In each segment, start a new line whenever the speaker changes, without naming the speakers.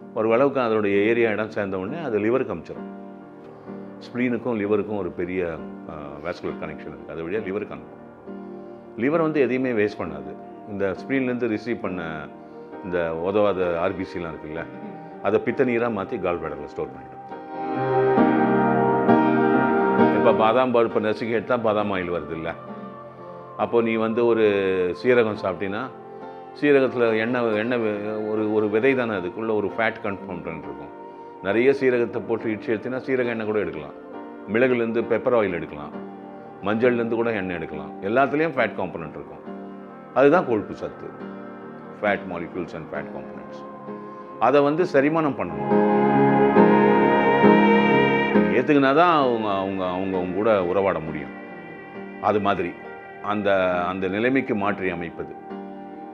ஒரு அளவுக்கு அதனுடைய ஏரியா இடம் சேர்ந்த உடனே அது லிவருக்கு அமிச்சிடும் ஸ்ப்ளீனுக்கும் லிவருக்கும் ஒரு பெரிய வேஸ்குலர் கனெக்ஷன் இருக்குது அது வழியாக லிவருக்கு அனுப்பும். லிவர் வந்து எதையுமே வேஸ்ட் பண்ணாது. இந்த ஸ்ப்ளீன்லேருந்து ரிசீவ் பண்ண இந்த உதவாத ஆர்பிசிலாம் இருக்குல்ல அதை பித்த நீராக மாற்றி கால் பேடரில் ஸ்டோர் பண்ணிடும். இப்போ பாதாம் பருப்பு நசுக்கி எடுத்தால் பாதாம் ஆயில் வருது இல்லை? அப்போது நீ வந்து ஒரு சீரகம் சாப்பிட்டீங்கன்னா சீரகத்தில் எண்ணெய் எண்ணெய் ஒரு ஒரு விதை தானே அதுக்குள்ளே ஒரு ஃபேட் கன்ஃபார்ம்டன் இருக்கும். நிறைய சீரகத்தை போட்டு இடிச்சு எடுத்தினா சீரக எண்ணெய் கூட எடுக்கலாம். மிளகுலேருந்து பெப்பர் ஆயில் எடுக்கலாம். மஞ்சள்லேருந்து கூட எண்ணெய் எடுக்கலாம். எல்லாத்துலேயும் ஃபேட் காம்பனண்ட் இருக்கும். அதுதான் கொழுப்பு சத்து. Fat molecules and fat components அதை வந்து செரிமானம் பண்ணணும். ஏற்றுக்கினா தான் அவங்க அவங்க அவங்க அவங்க கூட உறவாட முடியும். அது மாதிரி. அந்த அந்த நிலைமைக்கு மாற்றி அமைப்பது.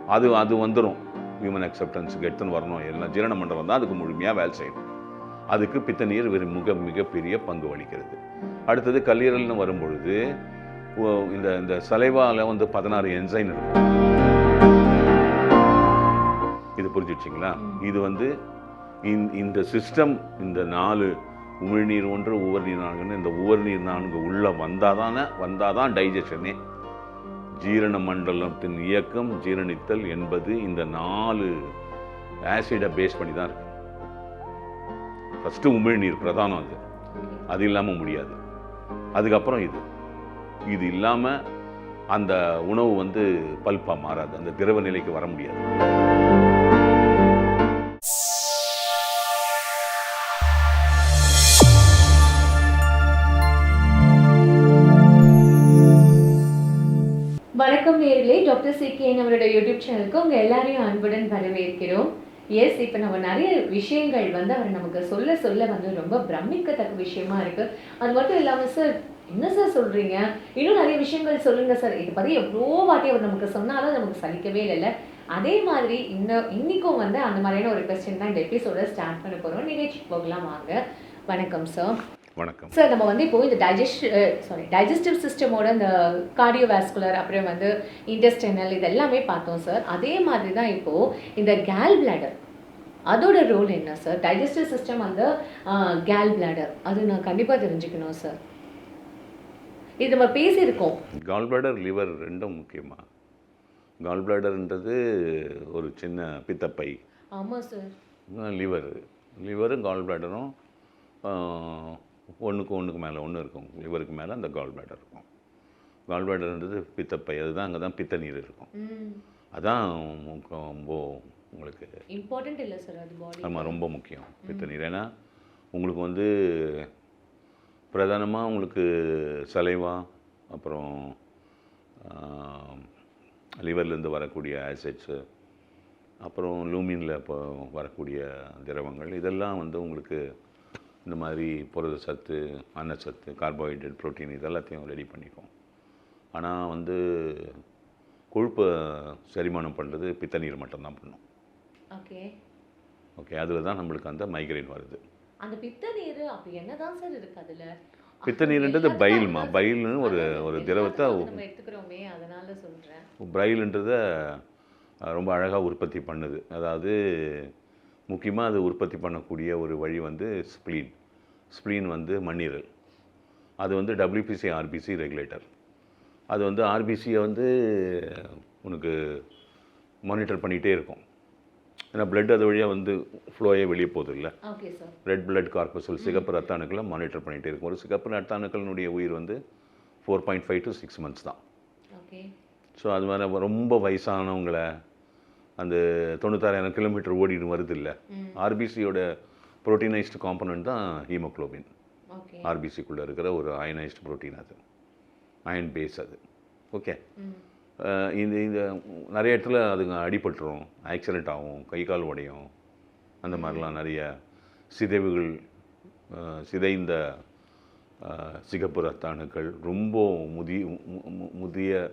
அது அது வந்துடும் ஹியூமன் அக்செப்டன்ஸுக்கு எடுத்துன்னு வரணும். எல்லாம் ஜீரண மண்டலம் தான் அதுக்கு முழுமையாக வேலை செய்யணும். அதுக்கு பித்த நீர் வெறு மிக மிகப்பெரிய பங்கு வகிக்கிறது. அடுத்தது கல்லீரல்னு வரும்பொழுது இந்த இந்த சலைவால வந்து பதினாறு என்சைன் இருக்கும் இது புரிஞ்சிடுச்சிங்களா? இது வந்து இந்த- இந்த சிஸ்டம் இந்த நாலு உமிழ்நீர் ஒன்று உவர்நீர் நான்குன்னு இந்த உவர்நீர் நான்கு உள்ள வந்தாதானே வந்தாதான் டைஜஷனே ஜீரண மண்டலத்தின் இயக்கம் ஜீரணித்தல் என்பது இந்த நாலு ஆசிடை பேஸ் பண்ணி தான் இருக்கு ஃபஸ்ட்டு உமிழ்நீர் பிரதானம் அது. அது இல்லாமல் முடியாது. அதுக்கப்புறம் இது. இது இல்லாமல் அந்த உணவு வந்து பல்பாக மாறாது. அந்த திரவ நிலைக்கு வர முடியாது.
நேர்களே அவரோட நம்மளோட யூடியூப் சேனலுக்கு உங்கள் எல்லாரையும் அன்புடன் வரவேற்கிறோம். எஸ் இப்போ நம்ம நிறைய விஷயங்கள் வந்து அவர் நமக்கு சொல்ல சொல்ல வந்து ரொம்ப பிரமிக்கத்தக்க விஷயமா இருக்கு. அது மட்டும் இல்லாமல் சார் என்ன சார் சொல்கிறீங்க இன்னும் நிறைய விஷயங்கள் சொல்லுங்கள் சார் இதை பற்றி எவ்வளோ வாட்டி அவர் நமக்கு சொன்னாலும் நமக்கு சலிக்கவே இல்லைல்ல அதே மாதிரி இந்த இன்றைக்கும் வந்து அந்த மாதிரியான ஒரு கொஸ்டின் தான் இந்த எபிசோட ஸ்டார்ட் பண்ண போகிறோம் நிகழ்ச்சி போகலாம் வாங்க. வணக்கம் சார்
வணக்கம்.
சார் நம்ம வந்து இப்போ இந்த டைஜஸ்ட் சாரி டைஜஸ்டிவ் சிஸ்டமோட இந்த கார்டியோவாஸ்குலர் அப்புறம் வந்து இன்டெஸ்டைனல் இது எல்லாமே பார்த்தோம் சார். அதே மாதிரி தான் இப்போ இந்த கேல் பிளாடர் அதோட ரோல் என்ன சார்? டைஜஸ்டிவ் சிஸ்டம் அந்த கேல் பிளாடர் அது நான் கண்டிப்பாக தெரிஞ்சுக்கணும் சார். இது நம்ம பேசியிருக்கோம்.
கால் பிளாடர் லிவர் ரெண்டும் முக்கியமாக கால் பிளாடர்ன்றது ஒரு சின்ன பித்தப்பை.
ஆமாம் சார்.
லிவர் லிவரும் கால் பிளாடரும் ஒன்றுக்கு ஒன்றுக்கு மேலே ஒன்று இருக்கும். லிவருக்கு மேலே அந்த கால் பிளாடர் இருக்கும். கால் பிளாடர்ன்றது பித்தப்பை அதுதான் அங்கே தான் பித்த நீர் இருக்கும் அதான் ரொம்ப உங்களுக்கு
இம்பார்ட்டன்ட் இல்லை சார் அது பாடி
ஆமாம் ரொம்ப முக்கியம் பித்த நீர் ஏன்னா உங்களுக்கு வந்து பிரதானமாக உங்களுக்கு சலைவா அப்புறம் லிவர்லேருந்து வரக்கூடிய ஆசிட்ஸு அப்புறம் லூமினில் இப்போ வரக்கூடிய திரவங்கள் இதெல்லாம் வந்து உங்களுக்கு இந்த மாதிரி புரத சத்து அன்னச்சத்து கார்போஹைட்ரேட் புரோட்டீன் இதெல்லாத்தையும் ரெடி பண்ணிக்கும் ஆனால் வந்து கொழுப்பை செரிமானம் பண்ணுறது பித்த நீர் மட்டும்தான் பண்ணும்.
ஓகே.
ஓகே அதில் தான் நம்மளுக்கு அந்த மைக்ரைன் வருது.
அந்த பித்த நீர் அப்படி என்னதான் சார் இருக்கு அதுல?
பித்த நீர்ன்றது பைல்மா பைல்னு ஒரு ஒரு திரவத்தை
எடுத்துக்கிறோமே அதனால சொல்றேன்.
பிரைல்ன்றத ரொம்ப அழகாக உற்பத்தி பண்ணுது. அதாவது முக்கியமாக அது உற்பத்தி பண்ணக்கூடிய ஒரு வழி வந்து ஸ்ப்ளீன் ஸ்ப்ளீன் வந்து மண்ணீரல். அது வந்து டபிள்யூபிசி ஆர்பிசி ரெகுலேட்டர் அது வந்து ஆர்பிசியை வந்து உனக்கு மானிட்டர் பண்ணிகிட்டே இருக்கும். ஏன்னா பிளட் அது வழியாக வந்து ஃப்ளோயே வெளியே போகுது இல்லை ரெட் பிளட் கார்பசல் சிகப்பு ரத்த அணுக்களை மானிட்டர் பண்ணிகிட்டே இருக்கும். ஒரு சிகப்பு ரத்த அணுக்களினுடைய உயிர் வந்து four point five to six months தான்.
ஓகே
ஸோ அது மாதிரி ரொம்ப வயசானவங்களை அந்த தொண்ணூத்தாறாயிரம் கிலோமீட்டர் ஓடிட்டு வருது இல்லை. ஆர்பிசியோட புரோட்டீனைஸ்டு காம்பனண்ட் தான் ஹீமோக்ளோபின். ஆர்பிசிக்குள்ளே இருக்கிற ஒரு அயனைஸ்டு புரோட்டீன் அது. அயன் பேஸ் அது. ஓகே. இந்த இந்த நிறைய இடத்துல அதுங்க அடிபட்டுரும். ஆக்சிடென்ட் ஆகும் கை கால் உடையும். அந்த மாதிரிலாம் நிறைய சிதைவுகள் சிதைந்த சிகப்பு ரத்த அணுக்கள் ரொம்ப முதி மு- மு- முதிய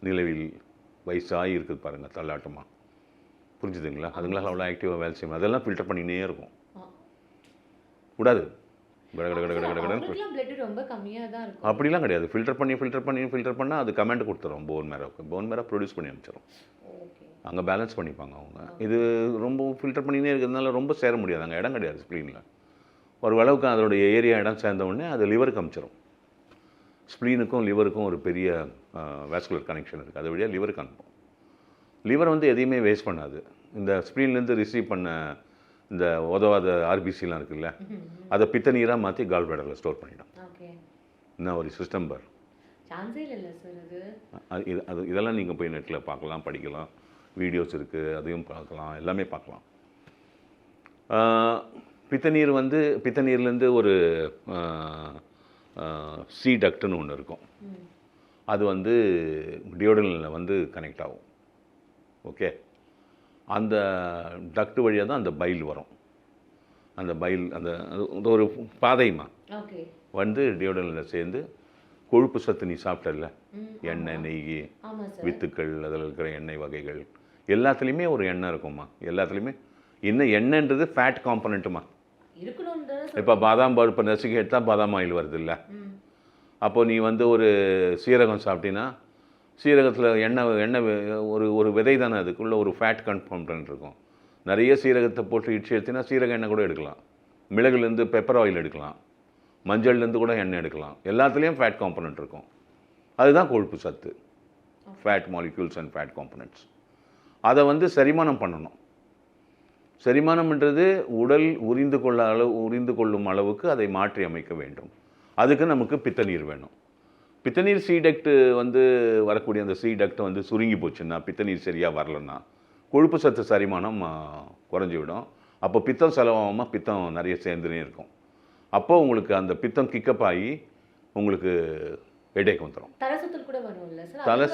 நிலவில் வயசாகி இருக்குது பாருங்கள் தள்ளாட்டமாக புரிஞ்சுதுங்களா? அதுங்களால அவ்வளோ ஆக்டிவாக வேலை செய்யும் அதெல்லாம் ஃபில்டர் பண்ணினே இருக்கும்.
ஆ.
விடாது. கட கட கட கட கட கடன்னு
அவங்களுக்குலாம் blood ரொம்ப கம்மியா தான் இருக்கும்.
அப்படிலாம் கிடையாது. ஃபில்டர் பண்ணி ஃபில்டர் பண்ணி ஃபில்டர் பண்ணால் அது கமெண்ட் கொடுத்துரும். போன் மேரோக்கு போன் மேரோ ப்ரொடியூஸ் பண்ணி அனுப்பிச்சிடும்
ஓகே.
அங்கே பேலன்ஸ் பண்ணிப்பாங்க அவங்க. இது ரொம்ப ஃபில்டர் பண்ணினே இருக்கிறதுனால ரொம்ப சேர முடியாது. அங்கே இடம் கிடையாது ஸ்ப்ளீனில் ஒரு அளவுக்கு அதோடைய ஏரியா இடம் சேர்ந்த உடனே அது லிவருக்கு அமிச்சிடும் ஸ்ப்ளீனுக்கும் லிவருக்கும் ஒரு பெரிய வேஸ்குலர் கனெக்ஷன் இருக்குது அது வழியாக லிவருக்கு அனுப்பும். லிவர் வந்து எதையுமே வேஸ்ட் பண்ணாது. இந்த ஸ்ப்ளீன்லேருந்து ரிசீவ் பண்ண இந்த உதவாத ஆர்பிசிலாம் இருக்குல்ல அதை பித்த நீராக மாற்றி கால் பிளாடரில் ஸ்டோர் பண்ணிடும்.
ஓகே.
என்ன ஒரு சிஸ்டம் பார். இது அது இதெல்லாம் நீங்கள் போய் நெட்டில் பார்க்கலாம் படிக்கலாம். வீடியோஸ் இருக்குது அதையும் பார்க்கலாம் எல்லாமே பார்க்கலாம். பித்தநீர் வந்து பித்தநீர்லேருந்து ஒரு சி டக்ட்னு ஒன்று இருக்கும். அது வந்து டியோடனில் வந்து கனெக்ட் ஆகும். ஓகே? அந்த டக்ட் வழியாக தான் அந்த பைல் வரும். அந்த பைல் அந்த ஒரு பாதைமா வந்து டியோடனில் சேர்ந்து கொழுப்பு சத்து நீ சாப்பிட்டல்ல?
ம்
எண்ணெய் நெய் வித்துக்கள் அதில் இருக்கிற எண்ணெய் வகைகள். எல்லாத்துலேயுமே ஒரு எண்ணெய் இருக்கும்மா. எல்லாத்துலேயுமே. இன்னும் எண்ணெய்ன்றது ஃபேட் காம்பனண்ட்டுமா இப்போ பாதாம் பருப்பு நசுக்கி எடுத்தால் பாதாம் ஆயில் வருது இல்லை?
ம்.
அப்போ நீ வந்து ஒரு சீரகம் சாப்பிட்டீங்கன்னா சீரகத்தில் எண்ணெய் எண்ணெய் ஒரு ஒரு விதை தானே அதுக்குள்ளே ஒரு ஃபேட் கன்ஃபார்ம்டன் இருக்கும். நிறைய சீரகத்தை போட்டு இடிச்சு எடுத்தினா சீரக எண்ணெய் கூட எடுக்கலாம். மிளகுலேருந்து பெப்பர் ஆயில் எடுக்கலாம். மஞ்சள்லேருந்து கூட எண்ணெய் எடுக்கலாம். எல்லாத்துலேயும் ஃபேட் காம்பனண்ட் இருக்கும். அதுதான் கொழுப்பு சத்து. Fat molecules and fat components அதை வந்து செரிமானம் பண்ணணும். செரிமானம்ன்றது உடல் உறிந்து கொள்ள அளவு உறிந்து கொள்ளும் அளவுக்கு அதை மாற்றி அமைக்க வேண்டும். அதுக்கு நமக்கு பித்தநீர் வேணும். பித்தநீர் சீடக்ட் வந்து வரக்கூடிய அந்த சீடக்ட் வந்து சுருங்கி போச்சுன்னா பித்தநீர் சரியாக வரலன்னா கொழுப்பு சத்து சரிமானம் குறைஞ்சு விடும் அப்போ பித்தம் செலவாகாமல் பித்தம் நிறைய சேர்ந்துனே இருக்கும். அப்போ உங்களுக்கு அந்த பித்தம் கிக்கப் ஆகி உங்களுக்கு ஹெடேக் வந்துடும் தலை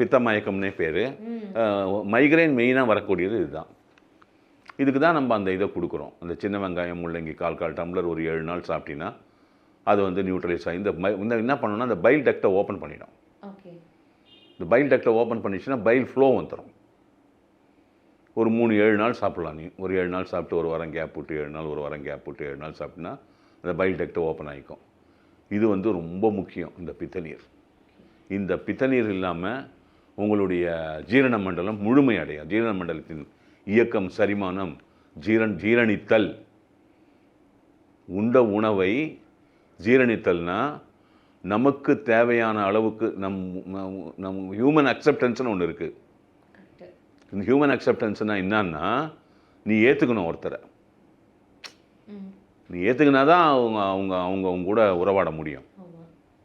பித்த மயக்கம்னே பேர். மைக்ரைன் மெயினாக வரக்கூடியது இதுதான். இதுக்கு தான் நம்ம அந்த இதை கொடுக்குறோம். அந்த சின்ன வெங்காயம் முள்ளங்கி கால் கால் டம்ளர் ஒரு ஏழு நாள் சாப்பிட்டீங்கன்னா அது வந்து நியூட்ரலைஸ் ஆகி இந்த இந்த என்ன பண்ணணும்னா அந்த பைல் டக்டை ஓப்பன் பண்ணிடும். இந்த பைல் டக்டை ஓப்பன் பண்ணிச்சுன்னா பைல் ஃப்ளோ வந்துடும் ஒரு மூணு ஏழு நாள் சாப்பிடலாம் நீ. ஒரு ஏழு நாள் சாப்பிட்டு ஒரு வாரம் கேப் விட்டு ஏழு நாள் ஒரு வாரம் கேப் விட்டு ஏழு நாள் சாப்பிட்டினா அந்த பைல் டக்டை ஓப்பன் ஆகிக்கும். இது வந்து ரொம்ப முக்கியம் இந்த பித்தநீர். இந்த பித்தநீர் இல்லாமல் உங்களுடைய ஜீரண மண்டலம் முழுமை அடையும் ஜீரண மண்டலத்தின் இயக்கம் சரிமானம் ஜீரண் ஜீரணித்தல் உண்ட உணவை ஜீரணித்தல்னா நமக்கு தேவையான அளவுக்கு நம் நம்- ஹியூமன் அக்செப்டன்ஸ்னு ஒன்று இருக்குது இந்த ஹியூமன் அக்செப்டன்ஸ்னால் என்னன்னா நீ ஏற்றுக்கணும் ஒருத்தரை. நீ ஏற்றுக்கினா தான் அவங்க அவங்க அவங்க அவங்க கூட உறவாட முடியும்.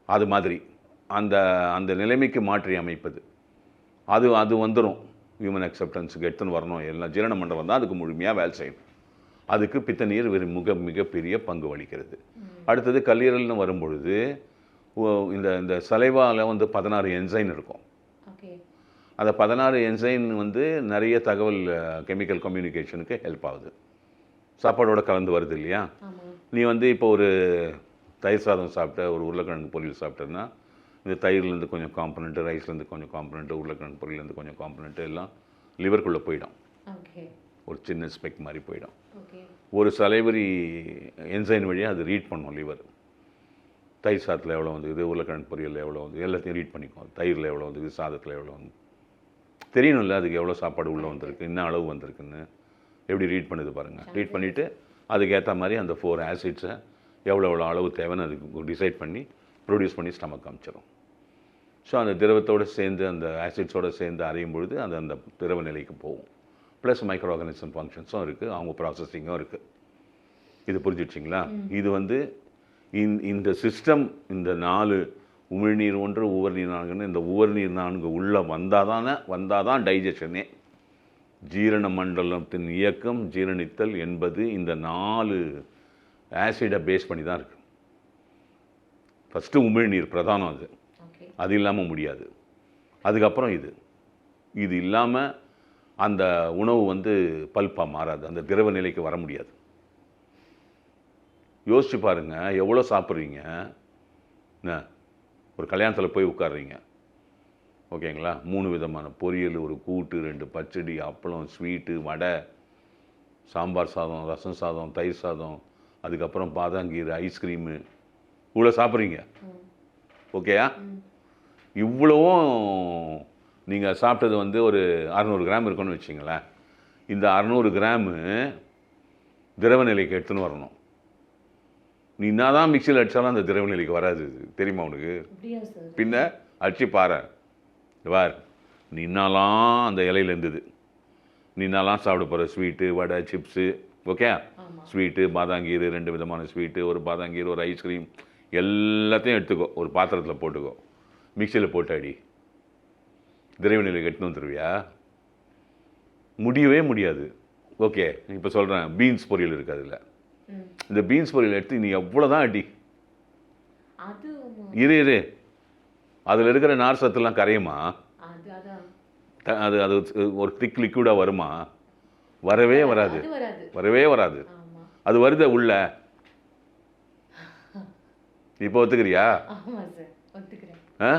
அது மாதிரி. அந்த அந்த நிலைமைக்கு மாற்றி அமைப்பது. அது அது வந்துடும் ஹியூமன் அக்செப்டன்ஸுக்கு எடுத்துன்னு வரணும். எல்லாம் ஜீரண மண்டலம் தான் அதுக்கு முழுமையாக வேலை செய்யணும் அதுக்கு பித்தநீர் வெறும் மிக மிகப்பெரிய பங்கு வகிக்கிறது. அடுத்தது கல்லீரல்னு வரும்பொழுது இந்த இந்த சலைவாவில் வந்து பதினாறு என்சைன் இருக்கும்.
ஓகே.
அந்த பதினாறு என்சைன் வந்து நிறைய தகவல் கெமிக்கல் கம்யூனிகேஷனுக்கு ஹெல்ப் ஆகுது. சாப்பாடோட கலந்து வருது இல்லையா? நீ வந்து இப்போ ஒரு தயிர் சாதம் சாப்பிட்ட ஒரு உருளைக்கிழங்கு பொரியல் சாப்பிட்டேன்னா இந்த தயிர்லேருந்து கொஞ்சம் காம்பனண்ட்டு ரைஸ்லேருந்து கொஞ்சம் காம்பனண்ட்டு உருளைக்கிழங்கு பொரியலேருந்து கொஞ்சம் காம்பனண்ட்டு எல்லாம் லிவருக்குள்ளே போயிடும்.
ஓகே.
ஒரு சின்ன ஸ்பெக் மாதிரி போயிடும். ஒரு சலைவரி என்சைன் வழியாக அது ரீட் பண்ணும் லிவர் தயிர் சாதத்தில் எவ்வளோ வந்துக்குது உருளைக்கிழங்கு பொரியலில் எவ்வளோ வந்து எல்லாத்தையும் ரீட் பண்ணிக்கும். தயிரில் எவ்வளோ வந்துக்குது சாதத்தில் எவ்வளோ வந்து தெரியணும்ல அதுக்கு எவ்வளோ சாப்பாடு உள்ளே வந்திருக்கு என்ன அளவு வந்திருக்குன்னு. எப்படி ரீட் பண்ணுது பாருங்கள் ரீட் பண்ணிவிட்டு அதுக்கேற்ற மாதிரி அந்த ஃபோர் ஆசிட்ஸை எவ்வளோ எவ்வளோ அளவு தேவைன்னு அதுக்கு டிசைட் பண்ணி ப்ரொடியூஸ் பண்ணி ஸ்டமக் அமிச்சிடும் ஸோ அந்த திரவத்தோடு சேர்ந்து அந்த ஆசிட்ஸோடு சேர்ந்து அரையும் பொழுது அது அந்த திரவ நிலைக்கு போகும். ப்ளஸ் மைக்ரோ ஆர்கானிசம் ஃபங்க்ஷன்ஸும் இருக்குது அவங்க ப்ராசஸிங்கும் இருக்குது இது புரிஞ்சிடுச்சிங்களா? இது வந்து இந்த இந்த சிஸ்டம் இந்த நாலு உமிழ்நீர் ஒன்று உவர்நீர் நான்குன்னு இந்த உவர்நீர் நான்கு உள்ளே வந்தால் தானே வந்தால் தான் டைஜஷனே ஜீரண மண்டலத்தின் இயக்கம் ஜீரணித்தல் என்பது இந்த நாலு ஆசிடை பேஸ் பண்ணி தான் இருக்குது ஃபஸ்ட்டு உமிழ்நீர் பிரதானம் அது. அது இல்லாமல் முடியாது. அதுக்கப்புறம் இது. இது இல்லாமல் அந்த உணவு வந்து பல்பாக மாறாது. அந்த திரவ நிலைக்கு வர முடியாது. யோசிச்சு பாருங்க எவ்வளோ சாப்பிட்றீங்க? ஒரு கல்யாணத்தில் போய் உட்கார்றீங்க. ஓகேங்களா? மூணு விதமான பொரியல் ஒரு கூட்டு ரெண்டு பச்சடி அப்பளம் ஸ்வீட்டு வடை சாம்பார் சாதம் ரசம் சாதம் தயிர் சாதம் அதுக்கப்புறம் பாதாங்கீரை ஐஸ்கிரீமு இவ்வளோ சாப்பிட்றீங்க. ஓகேயா? இவ்வளவும் நீங்கள் சாப்பிட்டது வந்து ஒரு அறநூறு கிராம் இருக்குன்னு வச்சிங்களேன். இந்த அறநூறு கிராமு திரவ நிலைக்கு எடுத்துன்னு வரணும். நீ என்ன தான் மிக்சியில் அடித்தாலும் அந்த திரவ நிலைக்கு வராது. தெரியுமா உனக்கு? பின்ன அடிச்சு பாரு. இங்க பார். நீ என்னலாம் அந்த இலையில இருந்தது. நீ என்னலாம் சாப்பிட போகிற sweet vada chips okay? Sweet badam kheer ரெண்டு விதமான ஸ்வீட்டு ஒரு பாதாங்கீர் ஒரு ஐஸ்கிரீம் எல்லாத்தையும் எடுத்துக்கோ. ஒரு பாத்திரத்தில் போட்டுக்கோ. மிக்சியில் போட்டு அடி. திரைவு நிலைக்கு எடுத்துன்னு வந்துருவியா? முடியவே முடியாது. ஓகே இப்போ சொல்கிறேன் பீன்ஸ் பொரியல் இருக்கு அதில். இந்த பீன்ஸ் பொரியல் எடுத்து நீ எவ்வளோ தான் அடி. இரு இரு. அதில் இருக்கிற நார் சத்துலாம் கரையுமா?
அது
அது. ஒரு திக் லிக்விடாக வருமா? வரவே வராது. வரவே வராது. அது வருதே உள்ள? இப்போ ஒத்துக்கிறியா? ஆ?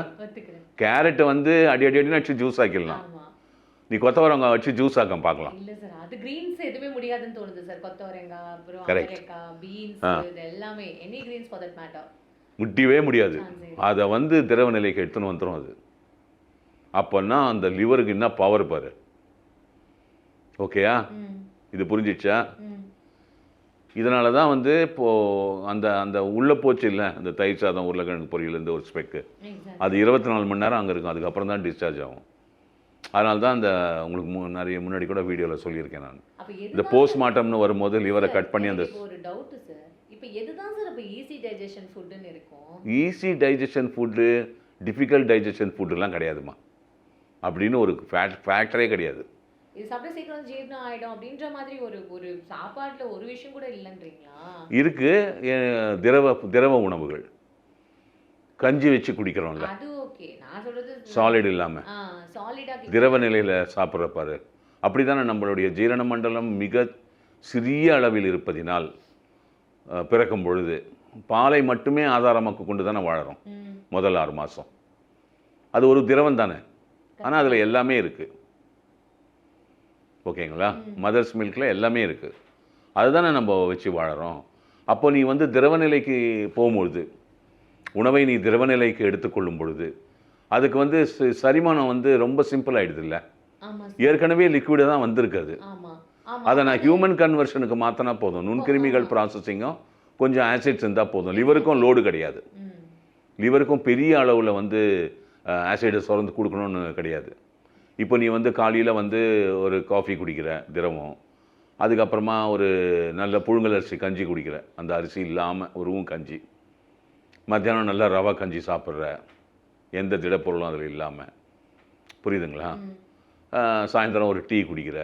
கேரட்டை வந்து அடி அடி அடின்னு வச்சு ஜூஸ் ஆக்கிடலாம். நீ கொத்தவரங்காய் வச்சு ஜூஸ் ஆக்க பார்க்கலாம்.
இல்ல சார் அது கிரீன்ஸ் எதுவுமே முடியாதுன்னு தோணுது சார் கொத்தவரங்காய் அப்புறம். அவரைக்காய் பீன்ஸ். இது எல்லாமே any greens for that matter
முட்டியவே முடியாது. அதை வந்து திரவ நிலைக்கு எடுத்துன்னு வந்துடும் அது. அப்போன்னா அந்த லிவருக்கு என்ன பவர் பாரு. ஓகேயா இது புரிஞ்சிச்சா இதனால தான் வந்து இப்போது அந்த அந்த உள்ள போச்சு இல்லை அந்த தயிர் சாதம் உருளைக்கிழங்கு பொரியலேருந்து ஒரு ஸ்பெக்கு அது இருபத்தி நாலு மணி நேரம் அங்கே இருக்கும். அதுக்கப்புறம் தான் டிஸ்சார்ஜ் ஆகும். அதனால தான் அந்த உங்களுக்கு மு- நிறைய முன்னாடி கூட வீடியோவில் சொல்லியிருக்கேன் நான். இந்த போஸ்ட்மார்ட்டம்னு வரும்போது லிவரை கட் பண்ணி அந்த
easy digestion
food difficult digestion ஃபுட்டுலாம் கிடையாதுமா அப்படின்னு ஒரு ஃபேக்ட் ஃபேக்டரே கிடையாது.
இது சாப்பிட்டா சீக்கிரம் ஜீரணம் ஆயிடும் அப்படின்ற மாதிரி ஒரு ஒரு சாப்பாட்டுல ஒரு விஷயம் கூட இல்லைன்றீங்களா?
இருக்கு. திரவ திரவ உணவுகள். கஞ்சி வச்சு குடிக்கிறோம்ல
அது ஓகே. நான் சொல்றது
சாலிட்
சாலிடா
திரவ நிலையில் சாப்பிட்ற பாரு. அப்படி தானே நம்மளுடைய ஜீரண மண்டலம் மிக சிறிய அளவில் இருப்பதினால் பிறக்கும் பொழுது பாலை மட்டுமே ஆதாரமாக கொண்டு தானே வாழறோம். முதல் ஆறு மாதம் அது ஒரு திரவம் தானே. ஆனால் அதில் எல்லாமே இருக்குது ஓகேங்களா? மதர்ஸ் மில்கில் எல்லாமே இருக்குது அதுதானே நம்ம வச்சு வாழறோம். அப்போ நீ வந்து திரவ நிலைக்கு போகும்பொழுது உணவை நீ திரவ நிலைக்கு எடுத்துக்கொள்ளும் பொழுது அதுக்கு வந்து சரிமானம் வந்து ரொம்ப சிம்பிள் ஆயிடுது இல்லை? ஏற்கனவே லிக்விடு தான் வந்திருக்குது. அதை நான் ஹியூமன் கன்வர்ஷனுக்கு மாற்றினா போதும். நுண்கிருமிகள் ப்ராசஸிங்கும் கொஞ்சம் ஆசிட்ஸ் இருந்தால் போதும். லிவருக்கும் லோடு கிடையாது. லிவருக்கும் பெரிய அளவில் வந்து ஆசிடை சுரந்து கொடுக்கணும்னு கிடையாது. இப்போ நீ வந்து காலையில் வந்து ஒரு காஃபி குடிக்கிற திரவம் அதுக்கப்புறமா ஒரு நல்ல புழுங்கல் அரிசி கஞ்சி குடிக்கிற அந்த அரிசி இல்லாமல் ஒருவும் கஞ்சி. மத்தியானம் நல்லா ரவா கஞ்சி சாப்பிட்ற எந்த திடப்பொருளும் அதில் இல்லாமல் புரியுதுங்களா? சாயந்தரம் ஒரு டீ குடிக்கிற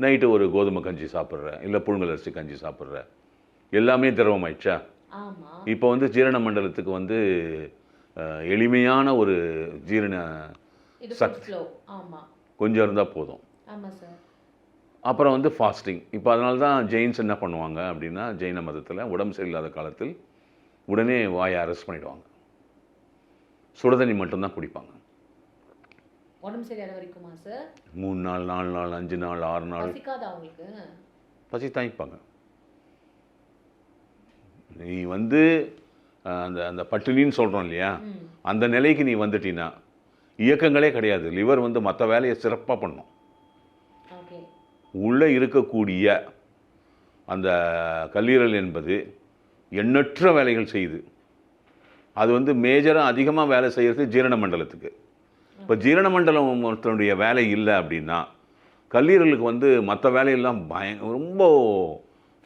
நைட்டு ஒரு கோதுமை கஞ்சி சாப்பிட்ற இல்லை புழுங்கல் அரிசி கஞ்சி சாப்பிட்ற எல்லாமே திரவமாயிடுச்சா இப்போ வந்து ஜீரண மண்டலத்துக்கு வந்து எளிமையான ஒரு ஜீரண
இது
சக்-
ஃபுட் ஃப்ளோ ஆமா.
கொஞ்சம் இருந்தால் போதும். அப்புறம் வந்து ஃபாஸ்டிங் இப்போ அதனால தான் ஜெயின்ஸ் என்ன பண்ணுவாங்க அப்படின்னா ஜெயின மதத்தில் உடம்பு சரியில்லாத காலத்தில் உடனே வாயை அரெஸ்ட் பண்ணிடுவாங்க. சுடுதண்ணி மட்டும்தான் குடிப்பாங்க.
உடம்பு சரியாத வரைக்குமா சார்
மூணு நாள் நாலு நாள் அஞ்சு நாள் ஆறு நாள்.
அவங்களுக்கு
பசி தாங்கிப்பாங்க. நீ வந்து அந்த அந்த பட்டினின்னு சொல்கிறோம் இல்லையா? அந்த நிலைக்கு நீ வந்துட்டீன்னா இயக்கங்களே கிடையாது. லிவர் வந்து மற்ற வேலையை சிறப்பாக பண்ணும். உள்ளே இருக்கக்கூடிய அந்த கல்லீரல் என்பது எண்ணற்ற வேலைகள் செய்யுது. அது வந்து மேஜராக அதிகமாக வேலை செய்கிறது ஜீரண மண்டலத்துக்கு. இப்போ ஜீரண மண்டலத்தினுடைய வேலை இல்லை அப்படின்னா கல்லீரலுக்கு வந்து மற்ற வேலையெல்லாம் பய ரொம்ப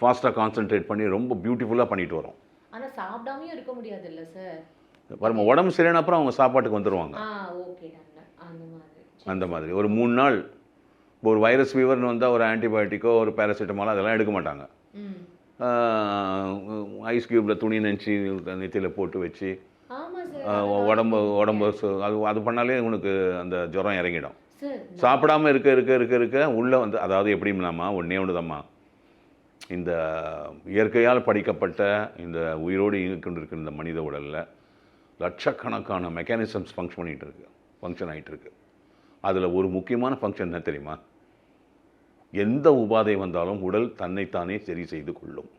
ஃபாஸ்ட்டாக கான்சென்ட்ரேட் பண்ணி ரொம்ப பியூட்டிஃபுல்லாக பண்ணிட்டு வரும்.
ஆனா சாப்பிடாமயும் இருக்க முடியாது இல்ல சார்
பாருங்க உடம்பு சரியான அப்புறம் அவங்க சாப்பாட்டுக்கு வந்துடுவாங்க
அந்த மாதிரி.
ஒரு மூணு நாள் இப்போ ஒரு வைரஸ் ஃபீவர்னு வந்தால் ஒரு ஆன்டிபயோட்டிக்கோ ஒரு பேராசிட்டமாலோ அதெல்லாம் எடுக்க மாட்டாங்க. ஐஸ் க்யூப்பில் துணி நினச்சி நெத்தியில் போட்டு வச்சு உடம்பு உடம்பு அது அது பண்ணாலே உனக்கு அந்த ஜுரம் இறங்கிடும்.
சார்
சாப்பிடாம இருக்க இருக்க இருக்க இருக்க உள்ளே வந்து அதாவது எப்படின்னாமா ஒன்றே ஒன்று இந்த இயற்கையால் படிக்கப்பட்ட இந்த உயிரோடு இயங்கிக் கொண்டிருக்கிற இந்த மனித உடலில் லட்சக்கணக்கான மெக்கானிசம்ஸ் ஃபங்க்ஷன் பண்ணிகிட்டு இருக்கு ஃபங்க்ஷன் ஆகிட்டு இருக்கு அதில் ஒரு முக்கியமான ஃபங்க்ஷன் என்ன தெரியுமா? எந்த உபாதை வந்தாலும் உடல் தன்னைத்தானே சரி செய்து கொள்ளும்.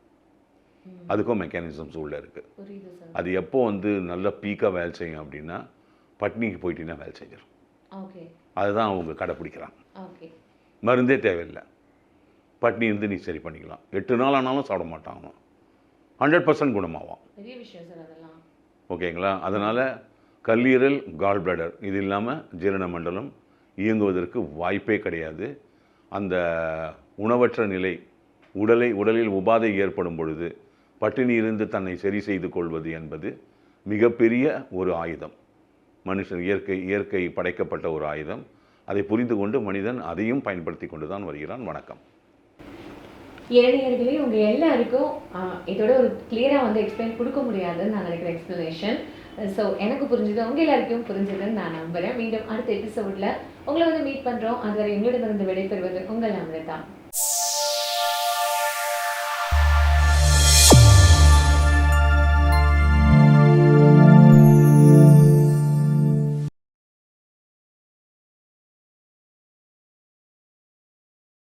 அதுக்கும் மெக்கானிசம்ஸ் உள்ளே இருக்குது அது எப்போ வந்து நல்ல பீக்காக வேலை செய்யும் அப்படின்னா பட்னிக்கு போயிட்டீங்கன்னா வேலை செஞ்சிடும் அதுதான் அவங்க கடைப்பிடிக்கிறாங்க. மருந்தே தேவையில்லை. பட்னி இருந்து நீ சரி பண்ணிக்கலாம். எட்டு நாள் ஆனாலும் சாப்பிட மாட்டான் அவன் ஹண்ட்ரட் பர்சன்ட் குணமாவான்.
பெரிய விஷயம் சார் அதெல்லாம்.
ஓகேங்களா? அதனால் கல்லீரல் கால் பிளடர் இது இல்லாமல் ஜீரண மண்டலம் இயங்குவதற்கு வாய்ப்பே கிடையாது. அந்த உணவற்ற நிலை உடலை உடலில் உபாதை ஏற்படும் பொழுது பட்டினி இருந்து தன்னை சரி செய்து கொள்வது என்பது மிகப்பெரிய ஒரு ஆயுதம். மனுஷன் இயற்கை இயற்கை படைக்கப்பட்ட ஒரு ஆயுதம். அதை புரிந்து கொண்டு மனிதன் அதையும் பயன்படுத்தி கொண்டு தான் வருகிறான். வணக்கம்.
இளைஞர்களே உங்கள் எல்லாருக்கும் இதோட ஒரு கிளியராக வந்து எக்ஸ்பிளைன் கொடுக்க முடியாதுன்னு நான் நினைக்கிறேன் எக்ஸ்ப்ளனேஷன் ஸோ எனக்கு புரிஞ்சுது உங்கள் எல்லாருக்கும் புரிஞ்சதுன்னு நான் நம்புகிறேன் மீண்டும் அடுத்த எபிசோடில் உங்களை வந்து மீட் பண்ணுறோம் அதுவரை எங்களிடமிருந்து விடைபெறுவது உங்கள் அமிர்தா.